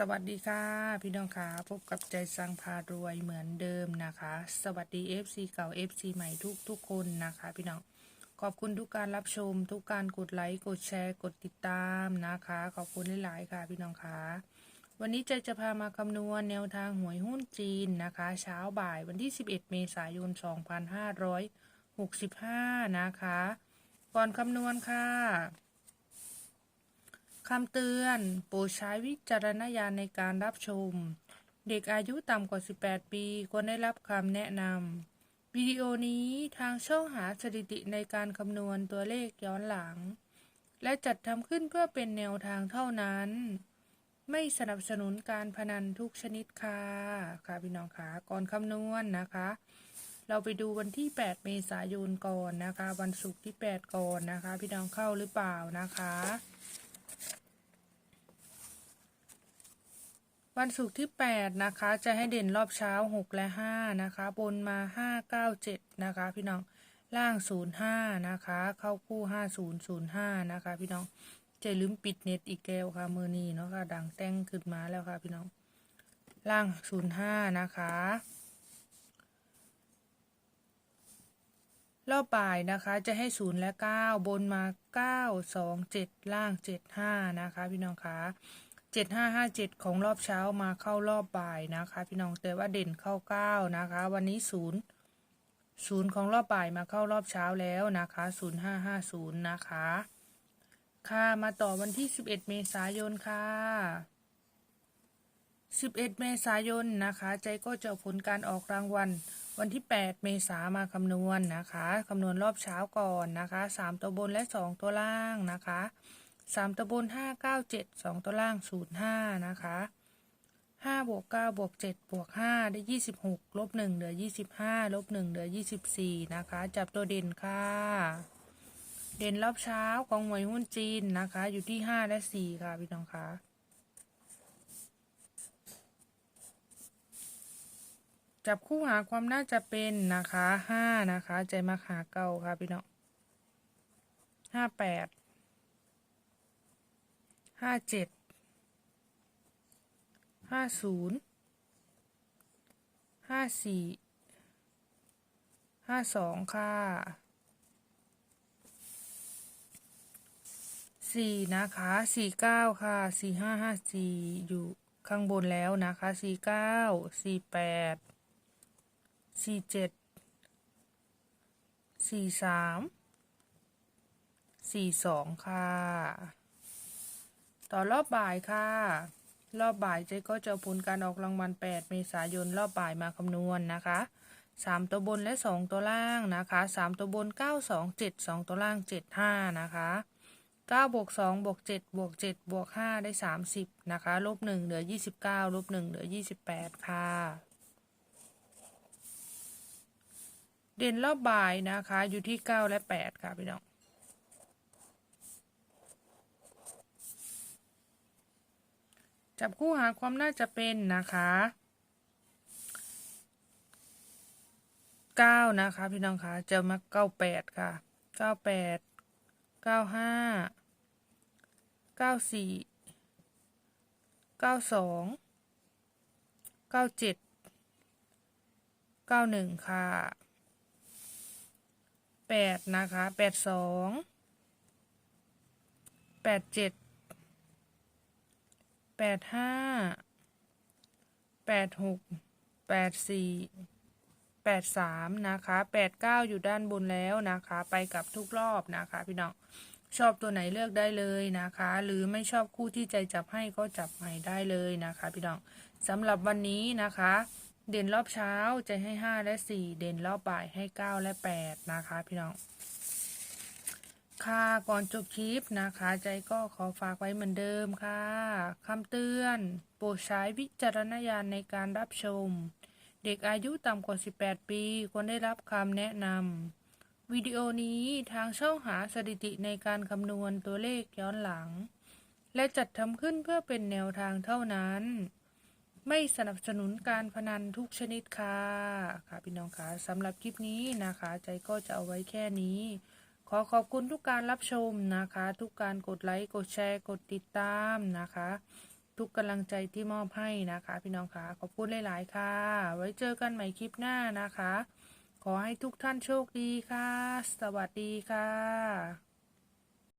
สวัสดีค่ะ พี่น้องค่ะพบกับใจสังพารวยเหมือนเดิมนะคะ สวัสดี FC เก่า FC ใหม่ทุกทุกคนนะคะ พี่น้องขอบคุณทุกการรับชม ทุกการกดไลค์กดแชร์ กดติดตามนะคะ ขอบคุณหลายๆค่ะ พี่น้องค่ะวันนี้ใจจะพามาคำนวณแนวทางหวยหุ้นจีนนะคะ เช้าบ่ายวันที่ 11 เมษายน 2565 นะคะ ก่อนคำนวณค่ะ คำเตือนโปรดใช้วิจารณญาณในการรับชม เด็กอายุต่ำกว่า 18 ปีควรได้รับคำแนะนำวิดีโอนี้ทางช่องหาสถิติในการคำนวณตัวเลขย้อนหลัง และจัดทำขึ้นเพื่อเป็นแนวทางเท่านั้น ไม่สนับสนุนการพนันทุกชนิดค่ะค่ะพี่น้องคะก่อนคำนวณนะคะ เราไปดูวันที่ 8 เมษายนก่อนนะคะ วันศุกร์ที่ 8 ก่อนนะคะ พี่น้องเข้าหรือเปล่านะคะ วันศุกร์ที่ 8 นะคะ จะให้เด่นรอบเช้า 6 และ 5 นะคะ บนมา 5 9 7 นะคะ พี่น้อง ล่าง 05 นะคะ เข้าคู่ 5005 นะคะ พี่น้องจะลืมปิดเน็ตอีกแก้วค่ะ มือนี้เนาะค่ะ ดังแต้งขึ้นมาแล้วค่ะ พี่น้อง ล่าง 05 นะคะ รอบบ่ายนะคะ จะให้ 0 และ 9 บนมา 9 2 7 ล่าง 75 นะคะ พี่น้องคะ เจ็ดห้าห้าเจ็ดของรอบเช้ามาเข้ารอบบ่ายนะคะ พี่น้องแต่ว่าเด่นเข้าเก้านะคะ วันนี้ศูนย์ศูนย์ของรอบบ่ายมาเข้ารอบเช้าแล้วนะคะศูนย์ห้าห้าศูนย์นะคะ ค่ะมาต่อวันที่สิบเอ็ดเมษายนค่ะสิบเอ็ดเมษายนนะคะ ใจก็จะผลการออกรางวัลวันที่ 8 เมษามาคำนวณนะคะคำนวณรอบเช้าก่อนนะคะ 3 ตัวบนและ 2 ตัวล่างนะคะ สามตัวบนห้าเก้าเจ็ดสองตัวล่างศูนย์ห้านะคะห้าบวกเก้าบวกเจ็ดบวกห้าได้ยี่สิบหกลบหนึ่งเหลือยี่สิบห้าลบหนึ่งเหลือยี่สิบสี่นะคะ จับตัวเด่นค่ะ เด่นรอบเช้าของหวยหุ้นจีนนะคะ อยู่ที่ห้าและสี่ค่ะพี่น้องคะจับคู่หาความน่าจะเป็นนะคะห้านะคะ ใจมาหาเก้าค่ะพี่น้องห้าแปด ห้าเจ็ดห้าศูนย์ห้าสี่ห้าสองค่ะสี่นะคะสี่เก้าค่ะสี่ห้าห้าสี่อยู่ข้างบนแล้วนะคะสี่เก้าสี่แปดสี่เจ็ดสี่สามสี่สองค่ะ ต่อรอบบ่ายค่ะ รอบบ่ายเจ๊ก็จะผลการออกรางวัล 8 เมษายนรอบบ่ายมาคำนวณนะคะ 3 ตัวบนและ 2 ตัวล่างนะคะ 3 ตัวบน 9 2 7 2 ตัวล่าง 7 5 นะคะ9บวก2บวก7บวก7บวก5ได้ 30 นะคะ ลบ 1 เหลือ 29 ลบ 1 เหลือ 28 ค่ะ เด่นรอบบ่ายนะคะ อยู่ที่ 9 และ 8 ค่ะพี่น้อง จับคู่หาความน่าจะเป็นนะคะเก้านะคะพี่น้องคะเจะมาเก้าแปดค่ะเก้าแปดเก้าห้าเก้าสี่เก้าสองเก้าเจ็ดเก้าหนึ่งค่ะแปดนะคะแปดสองแปดเจ็ด แปดห้าแปดหกแปดสี่แปดสามนะคะแปดเก้าอยู่ด้านบนแล้วนะคะ ไปกับทุกรอบนะคะพี่น้องชอบตัวไหนเลือกได้เลยนะคะ หรือไม่ชอบคู่ที่ใจจับให้ก็จับใหม่ได้เลยนะคะพี่น้องสำหรับวันนี้นะคะ เด่นรอบเช้าจะให้ห้าและสี่เด่นรอบบ่ายให้เก้าและแปดนะคะพี่น้อง ค่ะก่อนจบคลิปนะคะ ใจก็ขอฝากไว้เหมือนเดิมค่ะคำเตือนโปรดใช้วิจารณญาณในการรับชม เด็กอายุต่ำกว่า 18 ปี ควรได้รับคำแนะนำวิดีโอนี้ทางช่องหาสถิติในการคำนวณตัวเลขย้อนหลัง และจัดทำขึ้นเพื่อเป็นแนวทางเท่านั้น ไม่สนับสนุนการพนันทุกชนิดค่ะ ค่ะพี่น้องคะสำหรับคลิปนี้นะคะ ใจก็จะเอาไว้แค่นี้ ขอขอบคุณทุกการรับชมนะคะ ทุกการกดไลค์กดแชร์กดติดตามนะคะ ทุกกำลังใจที่มอบให้นะคะ พี่น้องคะขอบคุณหลาย ๆ ค่ะ ไว้เจอกันใหม่คลิปหน้านะคะ ขอให้ทุกท่านโชคดีค่ะ สวัสดีค่ะ